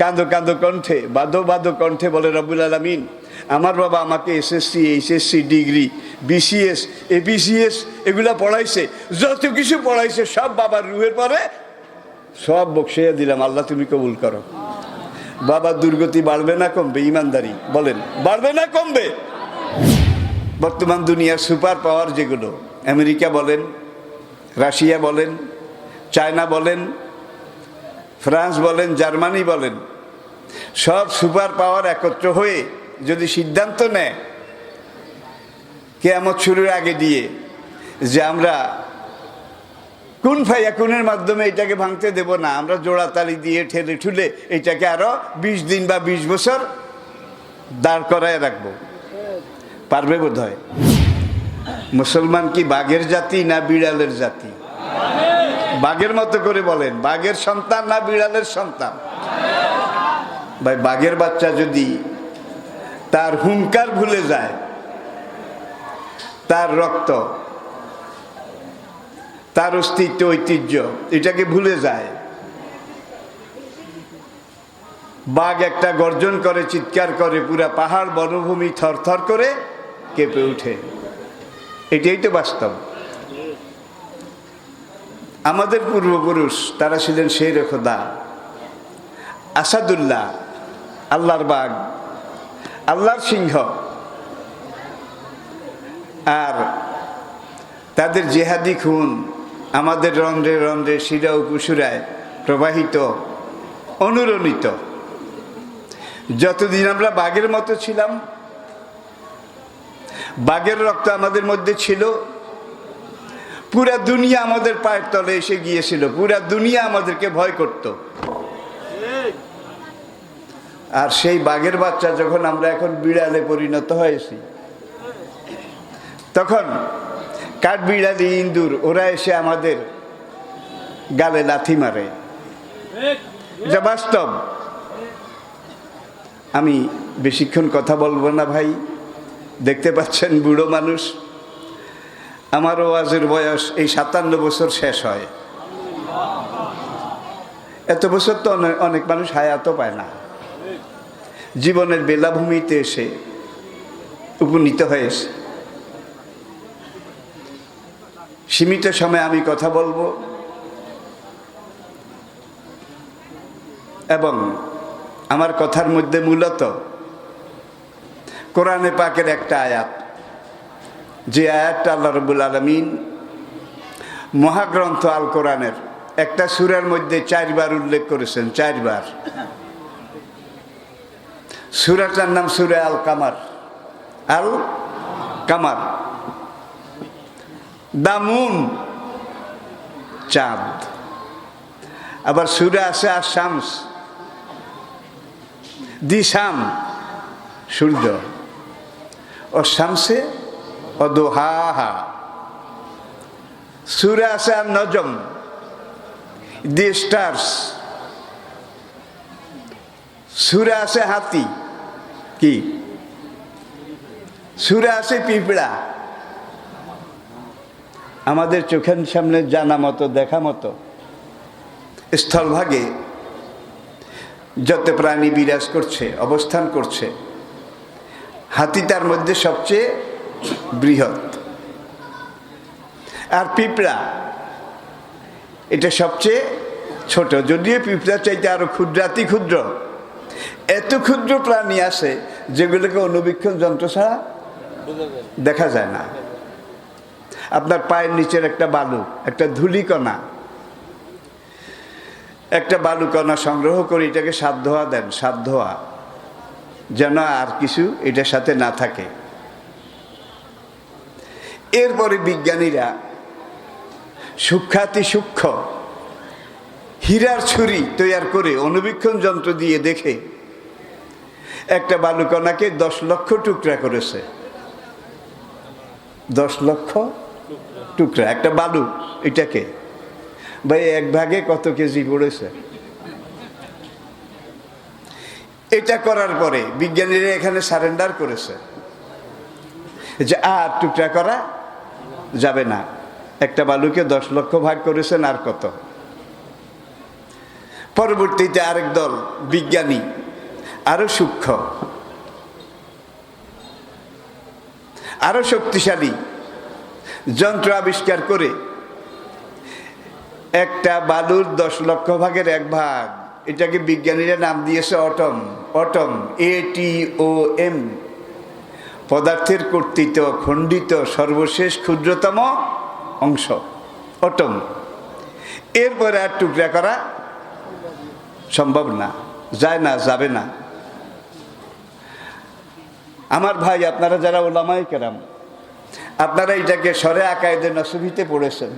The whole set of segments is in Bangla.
কাঁদো কাঁদো কণ্ঠে, বাদো বাদো কণ্ঠে বলে রব্বুল আলমিন, আমার বাবা আমাকে SSC HSC degree BCS APCS এগুলা পড়াইছে, যত কিছু পড়াইছে, সব বাবার রুহের পরে সব বকশিয়ে দিলাম, আল্লাহ তুমি কবুল করো। বাবার দুর্গতি বাড়বে না কমবে, ইমানদারি, বলেন, বাড়বে না কমবে? বর্তমান দুনিয়ার সুপার পাওয়ার যেগুলো, আমেরিকা বলেন, রাশিয়া বলেন, চায়না বলেন ফ্রান্স বলেন, জার্মানি বলেন, সব সুপার পাওয়ার একত্র হয়ে যদি সিদ্ধান্ত নেয়, কেয়ামত শুরুর আগে দিয়ে, যে আমরা কোন ফাইয়া কোনের মাধ্যমে এটাকে ভাঙতে দেব না, আমরা জোড়াতালি দিয়ে ঠেলে ঠুলে এটাকে আরও বিশ দিন বা বিশ বছর দাঁড় করায় রাখব। পারবে বোধ হয় মুসলমান কি বাঘের জাতি না বিড়ালের জাতি? বাঘের মতো করে বলেন, বাঘের সন্তান না বিড়ালের সন্তান? ভাই, বাঘের বাচ্চা যদি তার হুঙ্কার ভুলে যায়, তার রক্ত, তার অস্তিত্ব, ঐতিহ্য, এটাকে ভুলে যায়। বাঘ একটা গর্জন করে, চিৎকার করে, পুরা পাহাড়, বনভূমি থরথর করে কেঁপে ওঠে। এটাই তো বাস্তব। আমাদের পূর্বপুরুষ, তারা ছিলেন শের খোদা, আসাদুল্লাহ, আল্লাহর বাঘ আল্লাহর সিংহ। আর তাদের জেহাদি খুন আমাদের রন্ধ্রে রন্ধ্রে শিরা ও কুসুরায় প্রবাহিত, অনুরণিত। যতদিন আমরা বাঘের মতো ছিলাম, বাঘের রক্ত আমাদের মধ্যে ছিল পুরা দুনিয়া আমাদের পায়ের তলে এসে গিয়েছিল, পুরা দুনিয়া আমাদেরকে ভয় করত। আর সেই বাঘের বাচ্চা যখন আমরা এখন বিড়ালে পরিণত হয়েছি, তখন কাঠ বিড়ালি ইন্দুর ওরা এসে আমাদের গালে লাথি মারে। এটা বাস্তব আমি বেশিক্ষণ কথা বলব না ভাই, দেখতে পাচ্ছেন বুড়ো মানুষ। আমার ওয়াজের বয়স এই সাতান্ন বছর শেষ হয়। এত বছর তো অনেক মানুষ হায়াতও পায় না। জীবনের বেলাভূমিতে এসে উপনীত হয়েছে সীমিত সময়ে আমি কথা বলব। এবং আমার কথার মধ্যে মূলত কোরআনে পাকের একটা আয়াত। যে আয়াতটা আল্লাহ রবুল আলমিন মহাগ্রন্থ আল কোরআনের একটা সুরের মধ্যে চারবার উল্লেখ করেছেন, চারবার। সুরাটার নাম সুরে আল কামার। আল কামার। দামুন চাঁদ। আবার সুরে আছে আর শামস দিশাম, সূর্য। ও শামসে ও দোহাহা সুরে আছে আর নজম। দি স্টার্স। সুরে আছে হাতি। কি? সুরে আছে পিঁপড়া। আমাদের চোখের সামনে জানা মতো, দেখা মতো। স্থলভাগে যত প্রাণী বিরাজ করছে, অবস্থান করছে। হাতি তার মধ্যে সবচেয়ে বৃহৎ। আর পিঁপড়া, এটা সবচেয়ে ছোট। যদিও পিঁপড়া চাইতে আরও ক্ষুদ্রাতি ক্ষুদ্র। এত ক্ষুদ্র প্রাণী আছে যেগুলোকে অনুবীক্ষণ যন্ত্র ছাড়া দেখা যায় না। আপনার পায়ের নিচের একটা বালু, একটা ধুলিকণা। একটা বালুকণা সংগ্রহ করে এটাকে সাত দেন সাত যেন আর কিছু এটার সাথে না থাকে। এরপরে বিজ্ঞানীরা সূক্ষাতি সূক্ষ্ম হীরার ছুরি তৈয়ার করে অনুবীক্ষণ যন্ত্র দিয়ে দেখে একটা বালুকণাকে দশ লক্ষ টুকরা করেছে। দশ লক্ষ টুকরা, একটা বালু এটাকে। ভাই, এক ভাগে কত কেজি পড়েছে? এটা করার পরে বিজ্ঞানীরা এখানে সারেন্ডার করেছে যে আর টুকরা করা যাবে না। একটা বালুকে দশ লক্ষ ভাগ করেছেন আর কত? পরবর্তীতে আরেক দল, বিজ্ঞানী, আরও সূক্ষ্ম, আরও শক্তিশালী যন্ত্র আবিষ্কার করে একটা বালুর দশ লক্ষ ভাগের এক ভাগ, এটাকে বিজ্ঞানীরা নাম দিয়েছে atom atom, A T O M. পদার্থের কর্তৃত খণ্ডিত সর্বশেষ ক্ষুদ্রতম অংশ, অটম। এরপরে আর টুকরা করা সম্ভব না, যায় না, যাবে না। আমার ভাই, আপনারা যারা ওলামাই কেরাম, আপনারা এটাকে সরে আকায়দে নসবিতে পড়েছেন।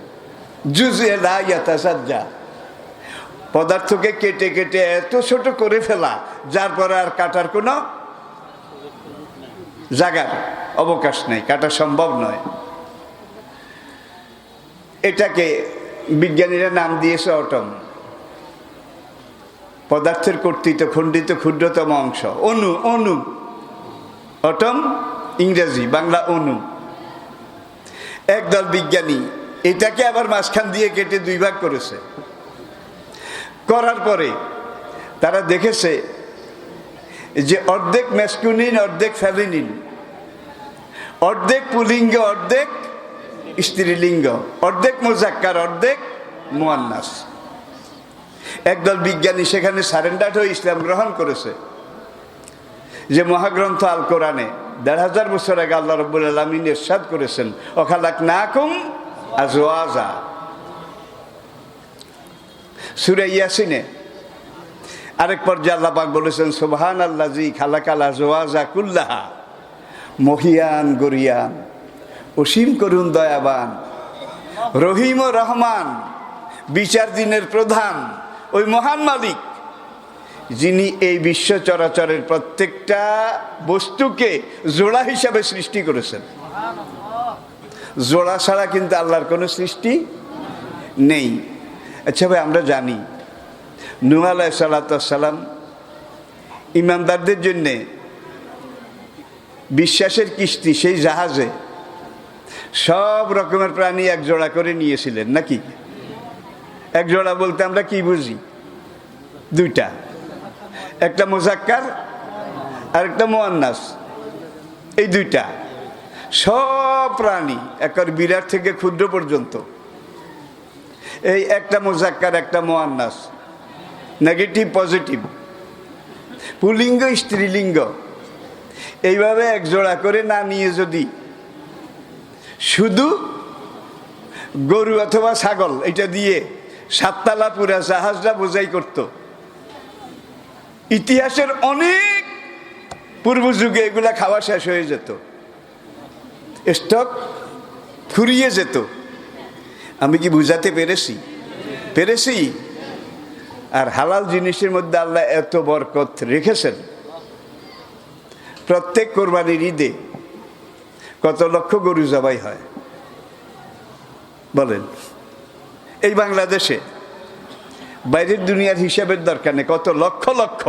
জুজে লাইয়াতাসাজ্জা পদার্থকে কেটে কেটে এত ছোট করে ফেলা, যার পরে আর কাটার কোনো জায়গার অবকাশ নেই, কাটা সম্ভব নয়। এটাকে বিজ্ঞানীরা নাম দিয়েছে অটম। পদার্থের কর্তৃত খণ্ডিত ক্ষুদ্রতম অংশ। অণু অণু। অটম, ইংরেজি, বাংলা অণু। একদল বিজ্ঞানী এটাকে আবার মাঝখান দিয়ে কেটে দুই ভাগ করেছে। করার পরে তারা দেখেছে যে অর্ধেক ম্যাসকুনিন অর্ধেক ফ্যালিনিন অর্ধেক পুলিঙ্গ, অর্ধেক স্ত্রীলিঙ্গ। অর্ধেক মোজাক্কার, অর্ধেক মোয়ান্নাস। একদল বিজ্ঞানী সেখানে সারেন্ডার হয়ে ইসলাম গ্রহণ করেছে। যে মহাগ্রন্থ আল কোরআনে দেড় হাজার বছর আগে আল্লাহ রব্বুল আলমিন এরশাদ করেছেন অখালাক না কুম আজওয়াজা। সুরে ইয়াসিনে আরেক পর্যায়ে আল্লাপাক বলেছেন সুবহান আল্লাহ জি খালাকাল আজওয়াজা কুল্লাহা। মহিয়ান, গরিয়ান, অসীম করুন দয়াবান, রহিম ও রহমান, বিচার দিনের প্রধান, ওই মহান মালিক, যিনি এই বিশ্ব চরাচরের প্রত্যেকটা বস্তুকে জোড়া হিসাবে সৃষ্টি করেছেন। জোড়া ছাড়া কিন্তু আল্লাহর কোনো সৃষ্টি নেই। আচ্ছা ভাই, আমরা জানি নূ আলাহ সাল্লাম ইমানদারদের জন্যে বিশ্বাসের কিস্তি, সেই জাহাজে সব রকমের প্রাণী এক জোড়া করে নিয়েছিলেন, নাকি? এক জোড়া বলতে আমরা কি বুঝি? দুইটা। একটা মোজাক্কার আর একটা মোয়ান্নাস। এই দুইটা। সব প্রাণী, একর বিরাট থেকে ক্ষুদ্র পর্যন্ত। এই একটা মোজাক্কার, একটা মোয়ান্নাস। Negative positive পুলিঙ্গ, স্ত্রীলিঙ্গ। এইভাবে একজোড়া করে না নিয়ে যদি শুধু গরু অথবা ছাগল, এটা দিয়ে সাততলা পুরা জাহাজটা বোঝাই করত। ইতিহাসের অনেক পূর্ব যুগে এগুলা খাওয়া শেষ হয়ে যেত। স্টক ফুরিয়ে যেত। আমি কি বুঝাতে পেরেছি? পেরেছি? আর হালাল জিনিসের মধ্যে আল্লাহ এত বরকত রেখেছেন। প্রত্যেক কোরবানির ঈদে কত লক্ষ গরু জবাই হয়। বলেন, এই বাংলাদেশে বাইরের দুনিয়ার হিসাবের দরকার নেই, কত লক্ষ লক্ষ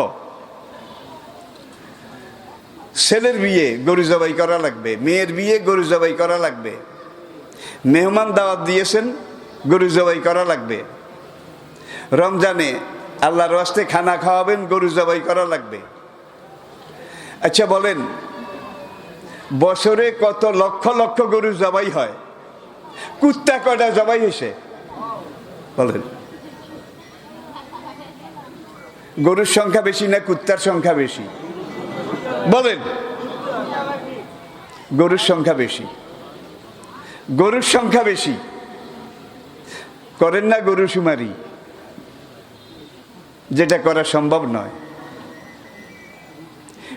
ছেলের বিয়ে গরু জবাই করা লাগবে, মেয়ের বিয়ে গরু জবাই করা লাগবে, মেহমান দাওয়াত দিয়েছেন গরু জবাই করা লাগবে। রমজানে আল্লাহর ওয়াস্তে খানা খাওয়াবেন, গরু জবাই করা লাগবে। আচ্ছা বলেন, বছরে কত লক্ষ লক্ষ গরু জবাই হয়? কুত্তা কটা জবাই হয়েছে? বলেন। গরুর সংখ্যা বেশি না কুত্তার সংখ্যা বেশি? বলেন। গরুর সংখ্যা বেশি। গরুর সংখ্যা বেশি। করেন না গরু সুমারি যেটা করা সম্ভব নয়।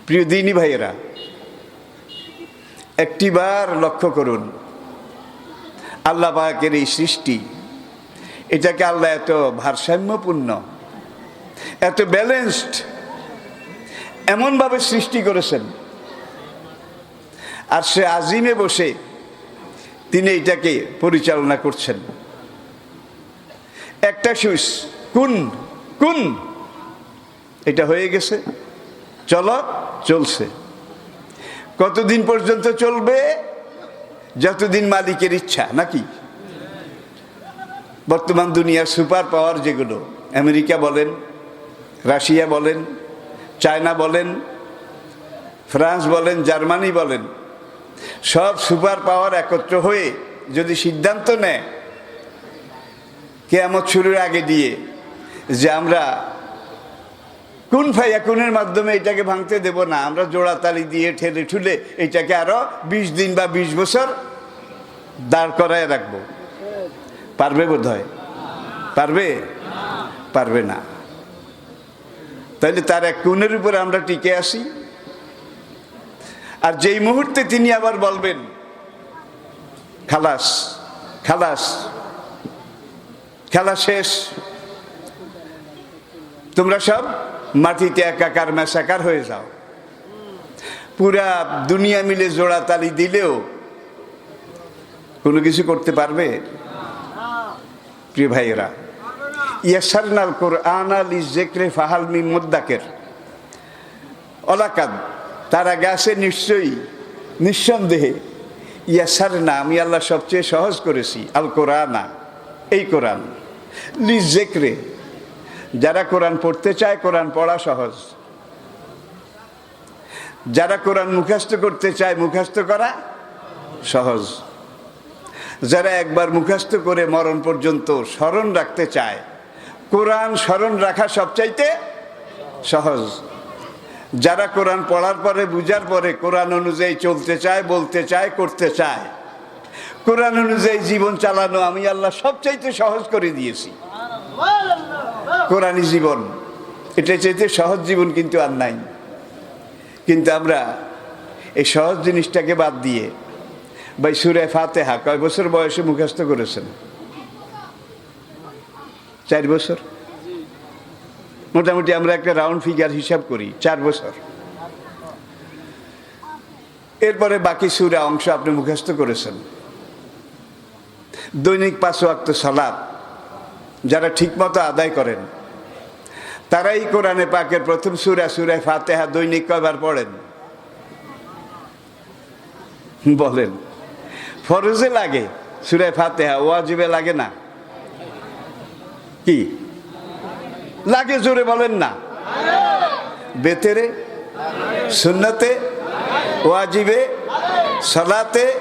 প্রিয় দিনী ভাইয়েরা, একটিবার লক্ষ্য করুন, আল্লাহ এই সৃষ্টি, এটাকে আল্লাহ এত ভারসাম্যপূর্ণ, এত ব্যালেন্সড এমনভাবে সৃষ্টি করেছেন। আর সে আজিমে বসে তিনি এটাকে পরিচালনা করছেন। একটা সুইচ কোন কোন? এটা হয়ে গেছে। চলো চলছে। কতদিন পর্যন্ত চলবে? যতদিন মালিকের ইচ্ছা, নাকি? বর্তমান দুনিয়ার সুপার পাওয়ার যেগুলো, আমেরিকা বলেন, রাশিয়া বলেন, চায়না বলেন, ফ্রান্স বলেন, জার্মানি বলেন, সব সুপার পাওয়ার একত্র হয়ে যদি সিদ্ধান্ত নেয়, কেয়ামত শুরুর আগে দিয়ে যে আমরা কোন ফাইয়া কোনের মাধ্যমে এটাকে ভাঙতে দেব না? আমরা জোড়াতালি দিয়ে ঠেলে ঠুলে এটাকে আরও বিশ দিন বা বিশ বছর দাঁড় করায় রাখব। পারবে বোধ হয় পারবে? পারবে না। তাহলে তার এক কোণের উপরে আমরা টিকে আসি। আর যেই মুহূর্তে তিনি আবার বলবেন, খালাস খালাস খেলা শেষ। তোমরা সব মাটিতে একাকার মেশাকার হয়ে যাও। পুরা দুনিয়া মিলে জোড়া তালি দিলেও কোনো কিছু করতে পারবে? প্রিয় ভাইয়েরা, ইয়াসারনাল কোরআন আল ইজেকরে ফাহাল মি মুদ্দাকের। অলাকাদ, তার আগে নিশ্চয়ই, নিঃসন্দেহে ইয়াসার না আমি আল্লাহ সবচেয়ে সহজ করেছি, আল কোরআনা, এই কোরআন। লিজেকরে যারা কোরআন পড়তে চায়, কোরআন পড়া সহজ। যারা কোরআন মুখস্থ করতে চায়, মুখস্থ করা সহজ। যারা একবার মুখস্থ করে মরণ পর্যন্ত স্মরণ রাখতে চায়, কোরআন স্মরণ রাখা সবচাইতে সহজ। যারা কোরআন পড়ার পরে, বুঝার পরে, কোরআন অনুযায়ী চলতে চায়, বলতে চায়, করতে চায়, কোরআন অনুযায়ী জীবন চালানো আমি আল্লাহ সবচাইতে সহজ করে দিয়েছি। কোরআনই জীবন। এটা চাইতে সহজ জীবন কিন্তু আর নাই। কিন্তু আমরা এই সহজ জিনিসটাকে বাদ দিয়ে ভাই সুরে ফাতেহা কয় বছর বয়সে মুখস্থ করেছেন? চার বছর? মোটামুটি আমরা একটা রাউন্ড ফিগার হিসাব করি, চার বছর। এরপরে বাকি সুরা অংশ আপনি মুখস্থ করেছেন। দৈনিক পাঁচ ওয়াক্ত সালাদ যারা ঠিকমতো আদায় করেন। তারাই কোরআনে পাকের প্রথম সুরা সুরায় ফাতেহা দৈনিক কয়বার পড়েন? বলেন। ফরজে লাগে সুরায় ফাতেহা ওয়াজিবে লাগে না? কি? লাগে জোরে বলেন না। বেতেরে, সুন্নতে, ওয়াজিবে, সালাতে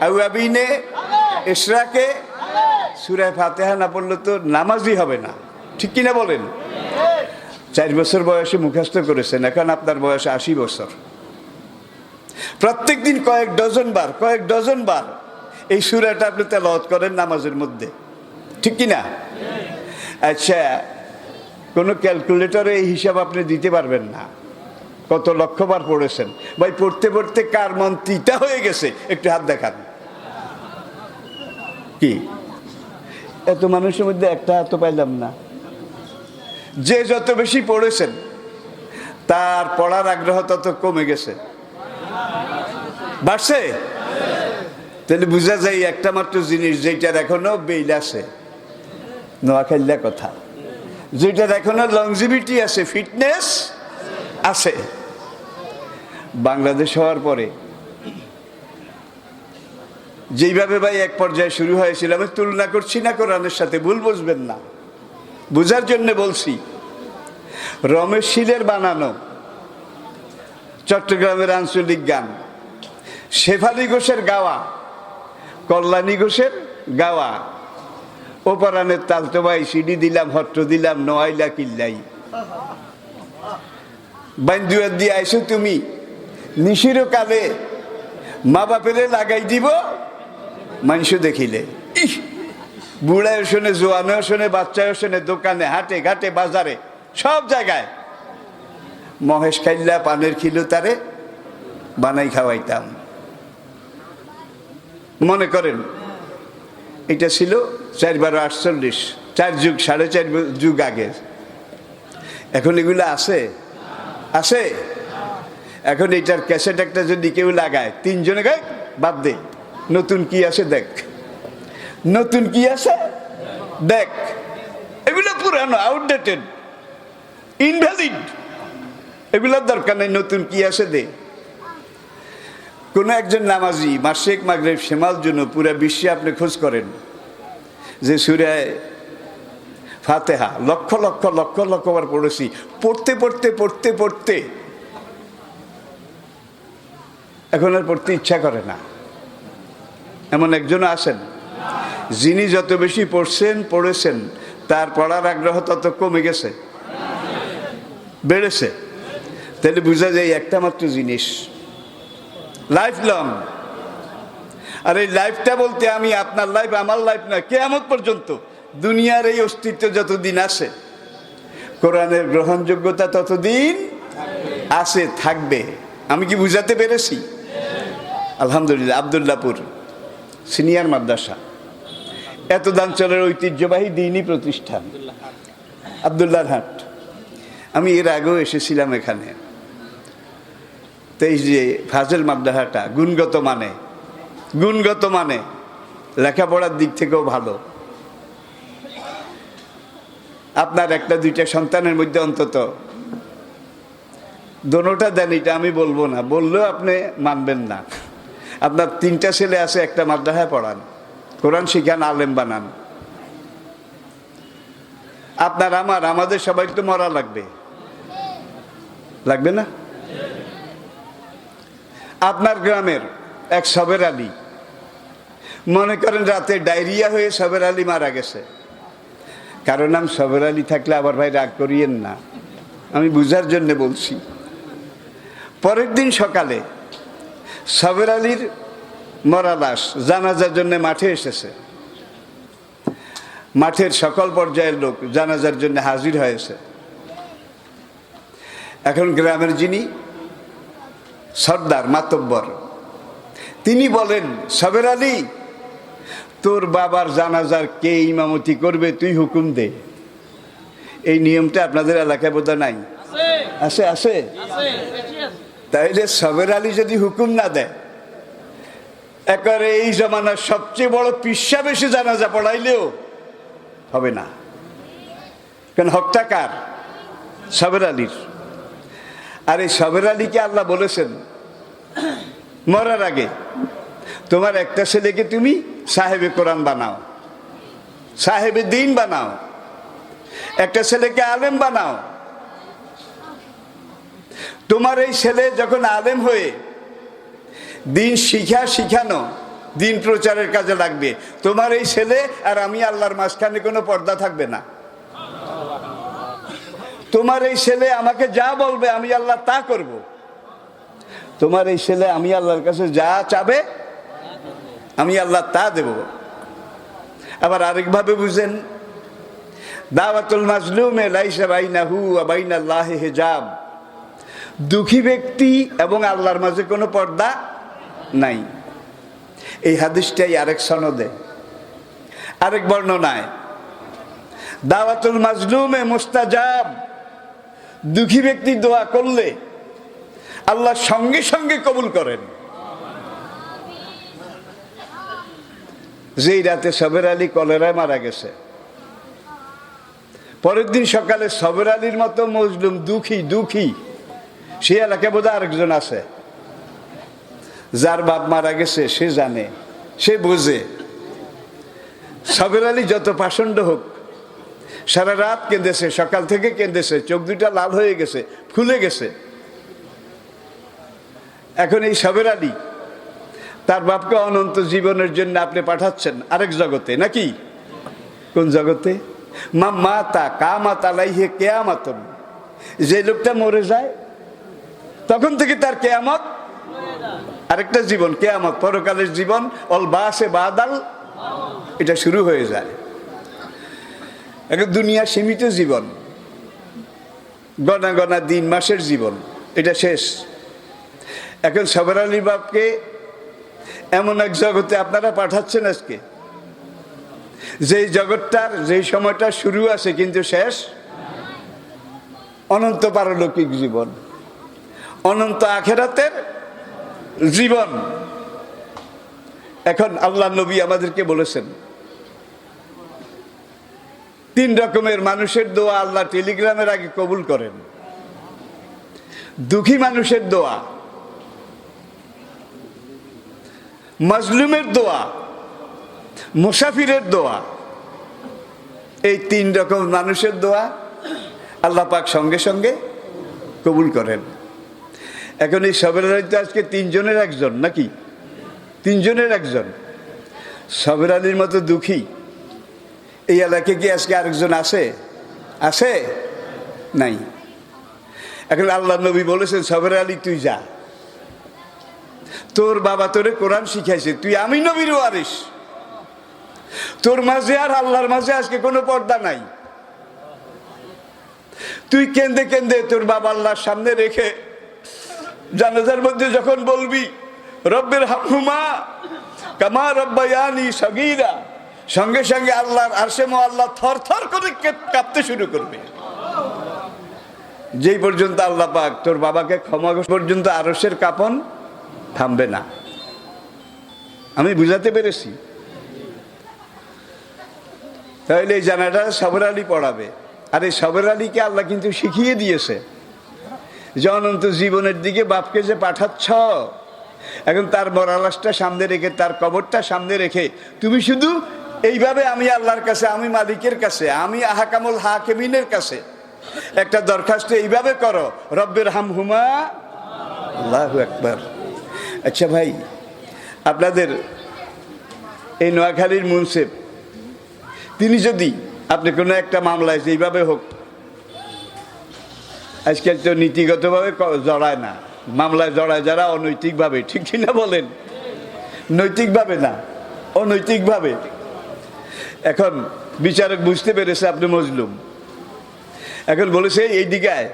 আউয়াবিনে ইশরাকে সুরায় ফাতেহা না পড়লে তো নামাজই হবে না। ঠিক কিনা বলেন? চার বছর বয়সে মুখস্থ করেছেন, এখন আপনার বয়স আশি বছর। প্রত্যেক দিন কয়েক ডজন বার, কয়েক ডজন বার এই সুরাটা আপনি তেলাওয়াত করেন নামাজের মধ্যে। ঠিক কি না আচ্ছা কোনো ক্যালকুলেটরে এই হিসাব আপনি দিতে পারবেন না। কত লক্ষবার পড়েছেন। ভাই, পড়তে পড়তে কার মন তিতা হয়ে গেছে? একটু হাত দেখান। কি? এত মানুষের মধ্যে একটা হাত পাইলাম না। যে যত বেশি পড়েছেন, তার পড়ার আগ্রহ তত কমে গেছে। বাড়ছে? তাহলে বোঝা যায় একটা মাত্র জিনিস যেটার এখনও বেইল আছে। নোয়াখাইলা কথা। যেটার এখনও লংজিভিটি আছে ফিটনেস আছে। বাংলাদেশ হওয়ার পরে যেইভাবে ভাই এক পর্যায়ে শুরু হয়েছিল আমি তুলনা করছি না, কোরআনের সাথে ভুল বুঝবেন না। বুঝার জন্য বলছি, রমেশ শীলের বানানো চট্টগ্রামের আঞ্চলিক গান, শেফালি ঘোষের গাওয়া, কল্যাণী ঘোষের গাওয়া, ওপারানের তালতোবাই সিডি দিলাম, হট্ট দিলাম নয়লা কিল্লাই। বান্ধুয়ার দিয়ে আইসো তুমি, নিশির কালে মা বাপেরে লাগাই দিব মানুষ দেখিলে। বুড়ায় শোনে জোয়ানেও শোনে বাচ্চাও শোনে দোকানে, হাটে, ঘাটে, বাজারে, সব জায়গায়। মহেশ খাইল্লা পানের খিলো তারে বানাই খাওয়াইতাম। মনে করেন, এটা ছিল চার বারো আটচল্লিশ, চার যুগ, সাড়ে চার যুগ আগে। এখন এগুলো আছে? আছে? এখন এটার ক্যাসেট একটা যদি কেউ লাগায়, তিনজনে গায়, বাদ দে। নতুন কি আছে দেখ। নতুন কি আছে? দেখ। এগুলো পুরানো আউটডেটেড ইনভ্যালিড এগুলোর দরকার নেই, নতুন কি আছে দে। কোনো একজন নামাজি মাসেক মাগরেব সেমাল জন্য পুরা বিশ্বে আপনি খোঁজ করেন যে সুরায় ফাতেহা, লক্ষ লক্ষ লক্ষ লক্ষবার পড়েছি। পড়তে পড়তে পড়তে পড়তে। এখন আর পড়তে ইচ্ছা করে না। এমন একজন আছেন, যিনি যত বেশি পড়ছেন, পড়েছেন, তার পড়ার আগ্রহ তত কমে গেছে, বেড়েছে। তাহলে বোঝা যায় একটা মাত্র জিনিস লাইফ লং আর এই লাইফটা বলতে আমি আপনার লাইফ আমার লাইফ না কেয়ামত পর্যন্ত দুনিয়ার এই অস্তিত্ব যতদিন আছে, কোরআনের গ্রহণযোগ্যতা ততদিন আছে, থাকবে। আমি কি বুঝাতে পেরেছি? আলহামদুলিল্লাহ আবদুল্লাপুর সিনিয়র মাদ্রাসা। এত দাঞ্চলের ঐতিহ্যবাহী দিনই প্রতিষ্ঠান। আবদুল্লার হাট। আমি এর আগেও এসেছিলাম এখানে। তেইশ যে ফাজেল মাদ্রাসাটা, গুণগত মানে। গুণগত মানে লেখাপড়ার দিক থেকেও ভালো। আপনার একটা, দুইটা সন্তানের মধ্যে অন্তত। দোনোটা দেন, এটা আমি বলব না। বললেও আপনি মানবেন না। আপনার তিনটা ছেলে আছে, একটা মাদ্রাসায় পড়ান, কোরআন শিখান, আলেম বানান। আপনার আমার, আমাদের সবাই তো মরা লাগবে। লাগবে না? আপনার গ্রামের এক সবের আলী, মনে করেন রাতে ডায়রিয়া হয়ে সবের আলী মারা গেছে। কারও নাম সবের আলী থাকলে আবার ভাই রাগ করিয়েন না। আমি বুঝার জন্য বলছি, পরের দিন সকালে সবের আলীর মরা লাশ জানাজার জন্য মাঠে এসেছে। মাঠের সকল পর্যায়ের লোক জানাজার জন্য হাজির হয়েছে। এখন গ্রামের যিনি সর্দার মাতব্বর তিনি বলেন সবের আলী তোর বাবার জানাজার কে ইমামতি করবে তুই হুকুম দে। এই নিয়মটা আপনাদের এলাকায় বোধ নাই? আছে আছে। তাইলে সবের আলী যদি হুকুম না দেয়, একবারে এই জমানার সবচেয়ে বড় পিসা বেশি জানাজা পড়াইলেও হবে না। কেন হকটা কার? সবের আলীর। আর এই সবের আলীকে আল্লাহ বলেছেন, মরার আগে তোমার একটা ছেলেকে তুমি সাহেবে কোরআন বানাও, সাহেবে দিন বানাও, একটা ছেলেকে আলেম বানাও তোমার এই ছেলে যখন আলেম হয়ে দিন শিখা শিখানো, দিন প্রচারের কাজে লাগবে। তোমার এই ছেলে আর আমি আল্লাহর মাঝখানে কোনো পর্দা থাকবে না। তোমার এই ছেলে আমাকে যা বলবে আমি আল্লাহ তা করব। তোমার এই ছেলে আমি আল্লাহর কাছে যা চাবে আমি আল্লাহ তা দেব। আবার আরেকভাবে বুঝেন, দাওয়াতুল মাজলুমে লাইসা বাইনাহু আবাইনাল্লাহ হেজাব। দুঃখী ব্যক্তি এবং আল্লাহর মাঝে কোনো পর্দা নাই। এই হাদিসটাই আরেক সনদে, আরেক বর্ণনায়। দাওয়াতুল মাজলুমে মুস্তাজাব, দুঃখী ব্যক্তি দোয়া করলে আল্লাহ সঙ্গে সঙ্গে কবুল করেন। যেই রাতে সবের আলী কলেরায় মারা গেছে, পরের দিন সকালে সবের আলীর মতো মজলুম দুঃখী দুঃখী সে এলাকায় বোধহয় আরেকজন আছে। যার বাপ মারা গেছে, সে জানে, সে বোঝে। সবের আলী যত পাষণ্ড হোক, সারা রাত কেঁদেছে, সকাল থেকে কেঁদেছে, চোখ দুটা লাল হয়ে গেছে, ফুলে গেছে। এখন এই সবের আলী, তার বাপকে অনন্ত জীবনের জন্য আপনি পাঠাচ্ছেন আরেক জগতে, নাকি? কোন জগতে? মা, মাতা কা মাতালাইহে কেয়ামাতন। যে লোকটা মরে যায় তখন থেকে তার কেয়ামত আরেকটা জীবন, কেয়ামত, পরকালের জীবন, অল বাসে বাদাল, এটা শুরু হয়ে যায়। এখন দুনিয়া সীমিত জীবন। গনা গনা দিন মাসের জীবন, এটা শেষ। এখন সবার আলী বাপকে এমন এক জগতে আপনারা পাঠাচ্ছেন আজকে। যেই জগৎটার, যেই সময়টা শুরু আছে কিন্তু শেষ, অনন্ত পারলৌকিক জীবন। অনন্ত আখেরাতের জীবন। এখন আল্লাহ নবী আমাদেরকে বলেছেন, তিন রকমের মানুষের দোয়া আল্লাহ টেলিগ্রামের আগে কবুল করেন। দুঃখী মানুষের দোয়া, মজলুমের দোয়া, মুসাফিরের দোয়া, এই তিন রকম মানুষের দোয়া আল্লাহ পাক সঙ্গে সঙ্গে কবুল করেন। এখন এই সবের আলীতে আজকে তিনজনের একজন, নাকি? তিনজনের একজন। সবের আলীর মতো দুঃখী। এই এলাকায় কি আজকে আরেকজন আছে আছে নাই। এখন আল্লাহ নবী বলেছেন, সবের আলী, তুই যা। তোর বাবা তোরে কোরআন শিখাইছে, তুই আমি নবীর ওয়ারিস তোর মাঝে আর আল্লাহর মাঝে আজকে কোনো পর্দা নাই। তুই কেন্দে কেন্দে তোর বাবা আল্লাহর সামনে রেখে জানাজার মধ্যে যখন বলবি, রব্বের হামহুমা, কামা রব্বায়ানি সগীরা সঙ্গে সঙ্গে আল্লাহর আরশেম আল্লাহ থর থর করে কাঁপতে শুরু করবে। যেই পর্যন্ত আল্লাহ পাক তোর বাবাকে ক্ষমা পর্যন্ত আরসের কাপন থামবে না। আমি বুঝাতে পেরেছি। তাহলে এই জানাটা সবর আলী পড়াবে। আর এই সবর আলীকে আল্লাহ কিন্তু শিখিয়ে দিয়েছে। যে অনন্ত জীবনের দিকে বাপকে যে পাঠাচ্ছ। এখন তার মরালাসটা সামনে রেখে, তার কবরটা সামনে রেখে, তুমি শুধু এইভাবে আমি আল্লাহর কাছে, আমি মালিকের কাছে, আমি আহাকামুল হাকিমিনের কাছে একটা দরখাস্ত এইভাবে করো, রব্বের হাম হুমা আল্লাহ একবার আচ্ছা ভাই, আপনাদের এই নোয়াখালীর মুন্সেফ তিনি যদি, আপনি কোনো একটা মামলায় যেইভাবে হোক আজকাল তো নীতিগতভাবে জড়ায় না। মামলায় জড়ায় যারা অনৈতিকভাবে, ঠিক কিনা বলেন? নৈতিকভাবে না, অনৈতিকভাবে। এখন বিচারক বুঝতে পেরেছে আপনি মজলুম। এখন বলেছে, এই দিকে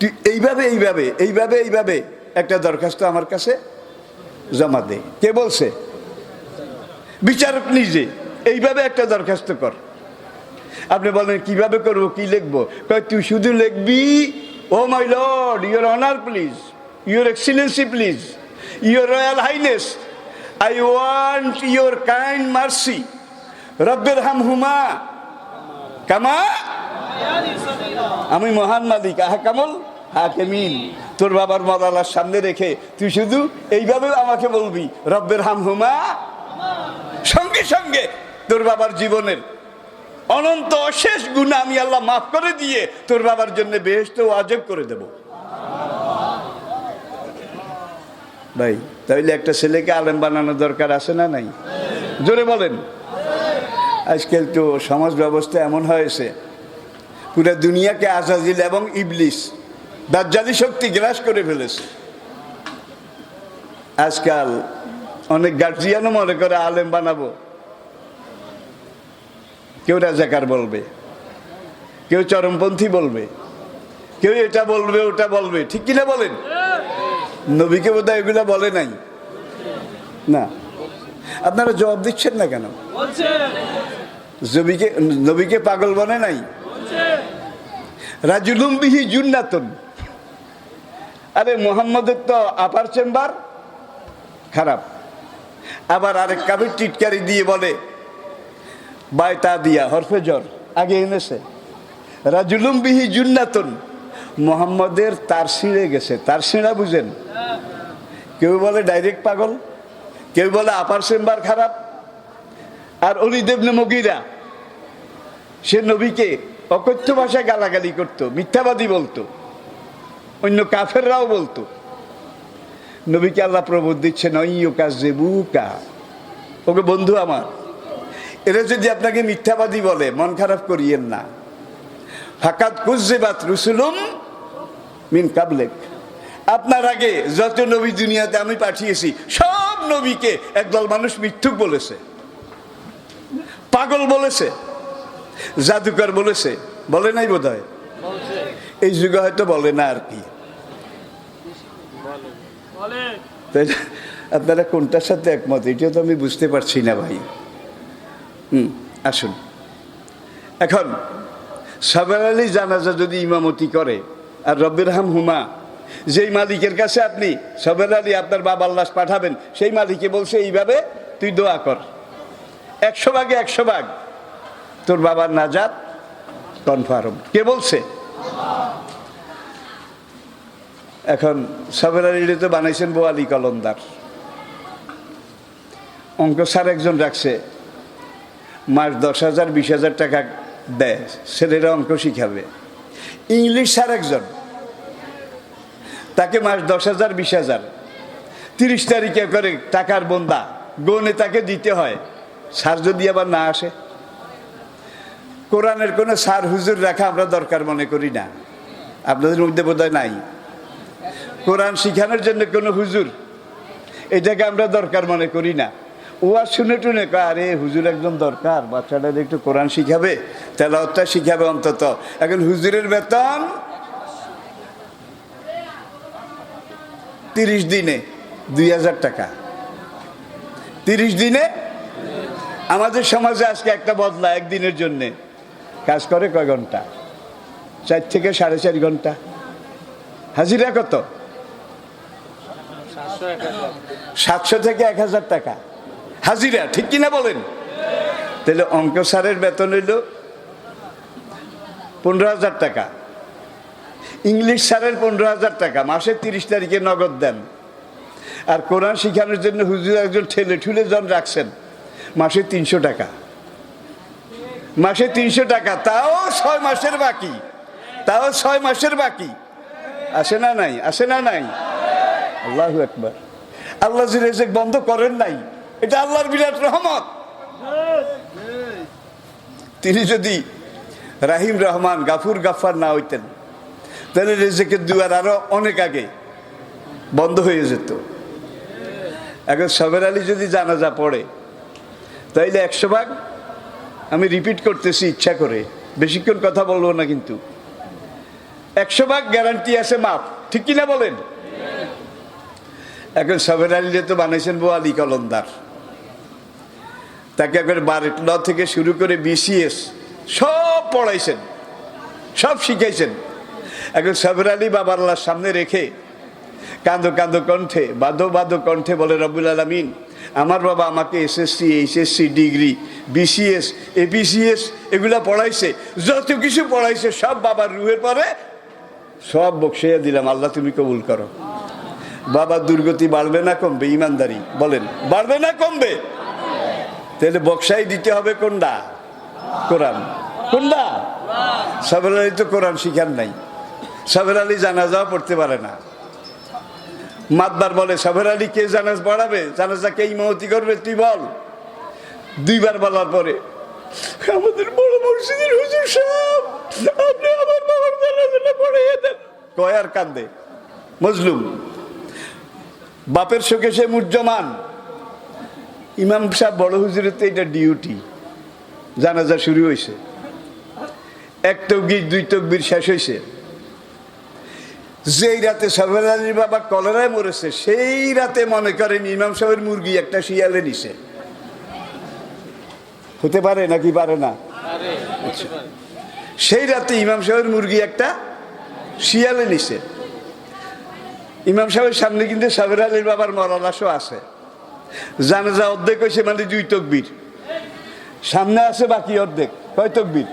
তুই এইভাবে এইভাবে এইভাবে এইভাবে একটা দরখাস্ত আমার কাছে জমা দে। কে বলছে? বিচারক নিজে। এইভাবে একটা দরখাস্ত কর। আপনি বলেন, কীভাবে করব, কি লিখব? তুই শুধু লিখবি? ও my lord your honour please your excellency please your royal highness I want your kind mercy রব্বের হাম হুমা। কামা? আমি মহান মালিক, আহা কামল হাকেমিন তোর বাবার মদালার সামনে রেখে তুই শুধু এইভাবে আমাকে বলবি, রব্বের হাম হুমা। সঙ্গে সঙ্গে তোর বাবার জীবনের অনন্ত অশেষ গুণ আমি আল্লাহ মাফ করে দিয়ে তোর বাবার জন্য বেহেস্ত ওয়াজেব করে দেব। ভাই, তাইলে একটা ছেলেকে আলেম বানানো দরকার আছে না নাই? জোরে বলেন। আজকাল তো সমাজ ব্যবস্থা এমন হয়েছে, পুরো দুনিয়াকে আজাজিল এবং ইবলিস, দাজ্জালি শক্তি গ্রাস করে ফেলেছে। আজকাল অনেক গার্জিয়ানও মনে করে আলেম বানাবো। কেউ রাজাকার বলবে কেউ চরমপন্থী বলবে কেউ এটা বলবে ওটা বলবে ঠিক কিনা বলেন? নবীকে বোধ হয় এগুলা বলে নাই। না। আপনারা জবাব দিচ্ছেন না কেন? নবীকে নবীকে পাগল বলে নাই? রাজুলুম বিহি জুন্নাতুন। আরে মোহাম্মদের তো আপার চেম্বার খারাপ। আবার আরেক কাবির টিটকারি দিয়ে বলে বায়তা দিয়া, হরফে জ্বর আগে এনেছে। রাজুলুম বিহি জুন্নাতুন, মোহাম্মদের তার ছিঁড়ে গেছে। তার ছিঁড়া বুঝেন? কেউ বলে ডাইরেক্ট পাগল, কেউ বলে আপার চেম্বার খারাপ। আর অলিদেবনে মগিরা, সে নবীকে অকথ্য ভাষায় গালাগালি করত, মিথ্যাবাদী বলতো, অন্য কাফেররাও বলতো। নবীকে আল্লাহ প্রবোধ দিচ্ছে নইও কাজ বুকা ওকে বন্ধু আমার এরা যদি আপনাকে মিথ্যাবাদী বলে মন খারাপ করিয়েন না। ফাকাত কুজেবাত রুসুলুম মিন কাবলেক। আপনার আগে যত নবী দুনিয়াতে আমি পাঠিয়েছি সব নবীকে একদল মানুষ মিথ্যুক বলেছে। পাগল বলেছে। জাদুকর বলেছে। বলে নাই বোধ এই যুগে হয়তো বলে না আর কি। আপনারা কোনটার সাথে একমত? এটা তো আমি বুঝতে পারছি না ভাই। হুম, আসুন। এখন, সাবের আলী জানাজা যদি ইমামতি করে, আর রব্বির হাম হুমা, যেই মালিকের কাছে আপনি সবের আলী আপনার বাবার লাশ পাঠাবেন, সেই মালিকে বলছে, এইভাবে তুই দোয়া কর। একশো ভাগে একশো ভাগ তোর বাবার নাজাত কনফার্ম। কে বলছে? এখন, সবের আলী তো বানাইছেন বোয়ালি কলমদার। অঙ্ক স্যার একজন রাখছে মাস দশ হাজার, বিশ হাজার টাকা দেয়। ছেলেরা অঙ্ক শিখাবে। ইংলিশ স্যার একজন। তাকে মাস দশ হাজার, বিশ হাজার। তিরিশ তারিখে করে টাকার বন্দা গনে তাকে দিতে হয়। স্যার যদি আবার না আসে? কোরআনের কোনো সার হুজুর রাখা আমরা দরকার মনে করি না। আপনাদের মধ্যে বোধহয় নাই। কোরআন শিখানোর জন্য কোনো হুজুর? এটাকে আমরা দরকার মনে করি না। ও আর শুনে টুনে কয়, আরে হুজুর একদম দরকার বাচ্চাটাদের একটু কোরআন শিখাবে তেলাওয়াতটা শিখাবে অন্তত। এখন হুজুরের বেতন তিরিশ দিনে দুই হাজার টাকা। তিরিশ দিনে আমাদের সমাজে আজকে একটা বদলা একদিনের জন্যে। কাজ করে কয় ঘণ্টা? চার থেকে সাড়ে চার ঘণ্টা। হাজিরা কত? সাতশো থেকে এক হাজার টাকা। হাজিরা, ঠিক কিনা বলেন? তাহলে অঙ্ক স্যারের বেতন হইল পনেরো হাজার টাকা। ইংলিশ স্যারের পনেরো হাজার টাকা, মাসে তিরিশ তারিখে নগদ দেন। আর কোরআন শিখানোর জন্য হুজুর একজন ঠেলে ঠুলে জন রাখছেন, মাসে তিনশো টাকা। মাসে তিনশো টাকা, তাও ছয় মাসের বাকি। তাও ছয় মাসের বাকি। আসে না নাই? আসে না নাই? আল্লাহ একবার আল্লাহ বন্ধ করেন নাই এটা আল্লাহর বিরাট রহমত। তিনি যদি রাহিম রহমান, গাফুর গাফার না হইতেন, তাহলে রেজেকের দুয়ার আরও অনেক আগে বন্ধ হয়ে যেত। এখন সবের আলী যদি জানাজা পড়ে, তাইলে একশো ভাগ আমি রিপিট করতেছি ইচ্ছা করে, বেশিক্ষণ কথা বলব না কিন্তু। একশো ভাগ গ্যারান্টি আছে মাপ, ঠিক কিনা বলেন? এখন সবের আলীরে তো বানাইছেন বো আলী কলন্দার। তাকে একবার বারেট ল থেকে শুরু করে বিসিএস সব পড়াইছেন, সব শিখাইছেন। এখন সবের আলী বাবার সামনে রেখে কাঁদো কাঁদো কণ্ঠে বাদো বাদো কণ্ঠে বলে রবুল আলমিন, আমার বাবা আমাকে SSC, HSC, degree, BCS, APCS এগুলা পড়াইছে, যত কিছু পড়াইছে সব বাবার রুহের পরে সব বকশাইয়া দিলাম, আল্লাহ তুমি কবুল করো। বাবার দুর্গতি বাড়বে না কমবে ইমানদারি বলেন, বাড়বে না কমবে। তাহলে বক্সাই দিতে হবে কোনটা কোরআন। কোনটা সাবের আলী তো কোরআন শিখার নাই। সাবের আলী জানাজাও পড়তে পারে না। মাতবার বলে, সাবের আলী কে জানাজ পড়াবে জানাজা কে ইমামতি করবে? তুই বল। দুইবার বলার পরে, আমাদের বড় মসজিদের হুজুর সাহেব, আপনি আমার বাবার জানাজাটা পড়াইয়া দেন। কান্দে। মজলুম। বাপের শোকে সে মুজ্জমান ইমাম সাহেব বড় হুজুরের তো এটা ডিউটি জানাজা শুরু হয়েছে এক তকবির দুই তকবির শেষ হয়েছে যেই রাতে সাবের আলীর বাবা কলেরায় মরেছে, সেই রাতে মনে করেন ইমাম সাহেবের মুরগি একটা শিয়ালে নিছে। হতে পারে নাকি পারে না? আচ্ছা। সেই রাতে ইমাম সাহেবের মুরগি একটা শিয়ালে নিছে। ইমাম সাহেবের সামনে কিন্তু সাবের আলীর বাবার মরা লাশও আছে। জানাজা অর্ধেক হয়েছে মানে দুই তকবির। সামনে আছে বাকি অর্ধেক। কয় তকবির?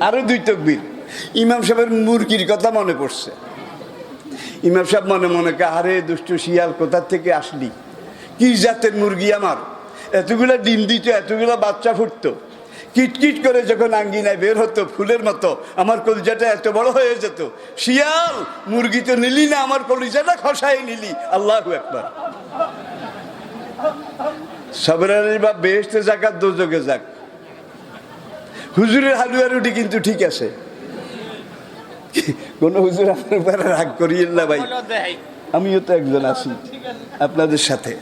আরও দুই তকবির। ইমাম সাহেবের মুরগির কথা মনে পড়ছে। ইমাম সাহেব মনে মনে আরে দুষ্টু শিয়াল কোথার থেকে আসলি? কি জাতের মুরগি আমার? এতগুলা ডিম দিত, এতগুলা বাচ্চা ফুটতো। কিটকিট করে যখন আঙ্গিনায় বের হতো ফুলের মতো, আমার কলিজাটা এত বড় হয়ে যেত। শিয়াল, মুরগি তো নিলি না, আমার কলিজাটা খসাই নিলি। আল্লাহ একবার সবের বা বেহেস্তে যাক আর দোজকে যাক। হুজুরের হালুয়া রুটি কিন্তু ঠিক আছে। কোন হুজুর আমার উপরে রাগ করিয়েন না ভাই। আমিও তো একজন আছি। আপনাদের সাথে।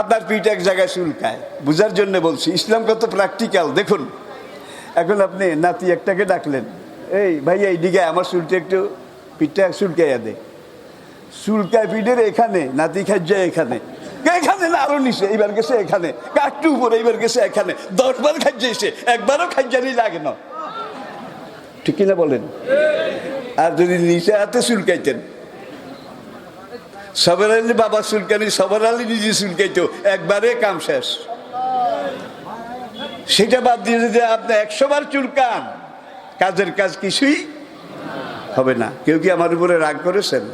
আপনার পিঠ এক জায়গায় চুলকায় বুঝার জন্য বলছি ইসলাম কত প্র্যাকটিক্যাল দেখুন। এখন আপনি নাতি একটাকে ডাকলেন। এই ভাই এই দিকে আমার চুলটা একটু পিঠটা চুলকাইয়া দে। চুলকায় পিঠের এখানে নাতি খাজ্জা এখানে। এখানে না, আরও নিচে, এইবার গেছে এখানে। কাটটু উপরে, এইবার গেছে এখানে। দশবার খাজ্জাইছে একবারও খাজ্জানি লাগে না। ঠিক কিনা বলেন? আর যদি নিচে হাতে চুলকাইতেন? সবার আলী বাবা চুলকানি সবার আলী নিজে চুলকাইতো, একবারে কাম শেষ। সেটা বাদ দিয়ে যদি আপনি একশো বার চুলকান, কাজের কাজ কিছুই হবে না। কেউ কি আমার উপরে রাগ করেছেন?